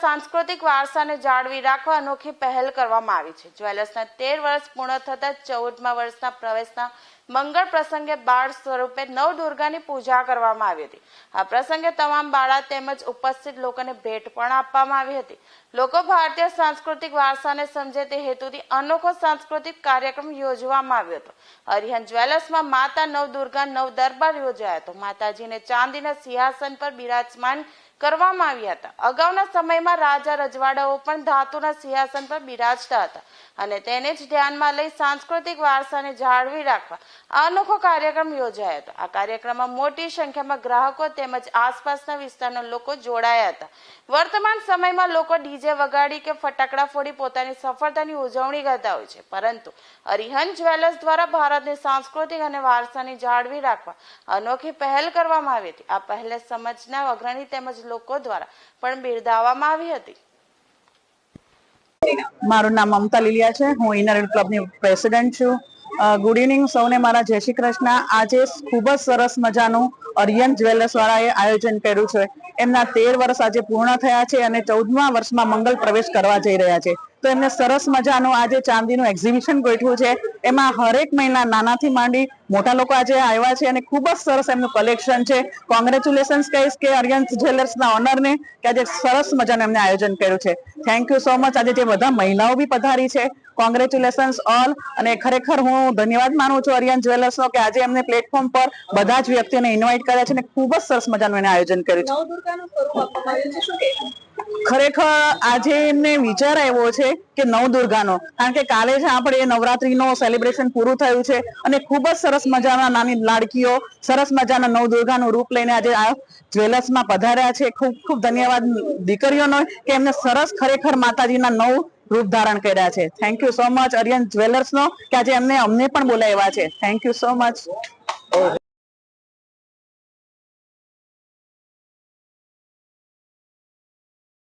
સાંસ્કૃતિક વારસાને જાળવી રાખવા અનોખી પહેલ કરવામાં આવી છે. જ્વેલર્સના તેર વર્ષ પૂર્ણ થતા ચૌદમા વર્ષના પ્રવેશના મંગળ પ્રસંગે બાળ સ્વરૂપે નવદુર્ગાની પૂજા કરવામાં આવી હતી. આ પ્રસંગે તમામ બાળા તેમજ ઉપસ્થિત લોકોને ભેટ પણ આપવામાં આવી હતી. લોકો ભારતીય સાંસ્કૃતિક વારસાને સમજે તે હેતુથી અનોખો સાંસ્કૃતિક કાર્યક્રમ યોજવામાં આવ્યો હતો. હરિહન જ્વેલર્સમાં માતા નવ દુર્ગા નવ દરબાર યોજાયો હતો. માતાજીને ચાંદીના સિંહાસન પર બિરાજમાન કરવામાં આવ્યા હતા. અગાઉના સમયમાં રાજા રજવાડાઓ પણ ધાતુના સિંહાસન પર બિરાજતા હતા અને તેને જ ધ્યાનમાં લઈ સાંસ્કૃતિક વારસાને જાળવી રાખવા અનોખો કાર્યક્રમ યોજાયો હતો. આ કાર્યક્રમમાં મોટી સંખ્યામાં ગ્રાહકો તેમજ આસપાસના વિસ્તારના લોકો જોડાયા હતા. વર્તમાન સમયમાં લોકો ડીજે વગાડી કે ફટાકડા ફોડી પોતાની સફળતાની ઉજવણી કરતા હોય છે. પરંતુ અરિહંત જ્વેલર્સ દ્વારા ભારતની સાંસ્કૃતિક અને વારસાની જાળવી રાખવા અનોખી પહેલ કરવામાં આવી હતી. આ પહેલે સમાજના અગ્રણી તેમજ લોકો દ્વારા પણ બિરદાવવામાં આવી હતી. મારું નામ મમતા લીલિયા છે. હું ઇનર ક્લબની પ્રેસિડેન્ટ છું. ગુડ ઇવનિંગ સૌને. મારા જય શ્રી કૃષ્ણ. આજે ખૂબ જ સરસ મજાનું અરિયન જ્વેલર્સ વાળાએ આયોજન કર્યું છે. એમના તેર વર્ષ આજે પૂર્ણ થયા છે અને ચૌદમા વર્ષમાં મંગલ પ્રવેશ કરવા જઈ રહ્યા છે. તો એમને સરસ મજાનું આજે ચાંદીનું એક્ઝિબિશન ગોઠવ્યું છે. એમાં હરેક મહિના નાનાથી માંડી મોટા લોકો આજે આવ્યા છે અને ખૂબ જ સરસ એમનું કલેક્શન છે. કોંગ્રેચ્યુલેશન્સ કહીશ કે અર્યન્સ જ્વેલર્સના ઓનરને કે આજે સરસ મજાનું એમને આયોજન કર્યું છે. થેન્ક યુ સો મચ આજે જે બધા મહિલાઓ બી પધારી છે કોંગ્રેચ્યુલેશન્સ ઓલ અને ખરેખર હું ધન્યવાદ માનું છું અરિયન જ્વેલર્સનો કે આજે એમને પ્લેટફોર્મ પર બધા જ વ્યક્તિઓને ઇન્વાઇટ કર્યા છે અને ખૂબ જ સરસ મજાનું એને આયોજન કર્યું છે. ખરેખર આજે એમને વિચાર આવ્યો છે કે નવદુર્ગાનો. કારણ કે કાલે જ આપણે નવરાત્રીનો સેલિબ્રેશન પૂરું થયું છે અને ખૂબ જ સરસ મજાના નાની લાડકીઓ, સરસ મજાના નવદુર્ગાનું રૂપ લઈને આજે આ જ્વેલર્સમાં પધાર્યા છે. ખૂબ ખૂબ ધન્યવાદ દીકરીઓનો કે એમને સરસ ખરેખર માતાજીના નવ રૂપ ધારણ કર્યા છે. Thank you so much Aryan જ્વેલર્સનો કે આજે એમને અમને પણ બોલાવ્યા છે. Thank you so much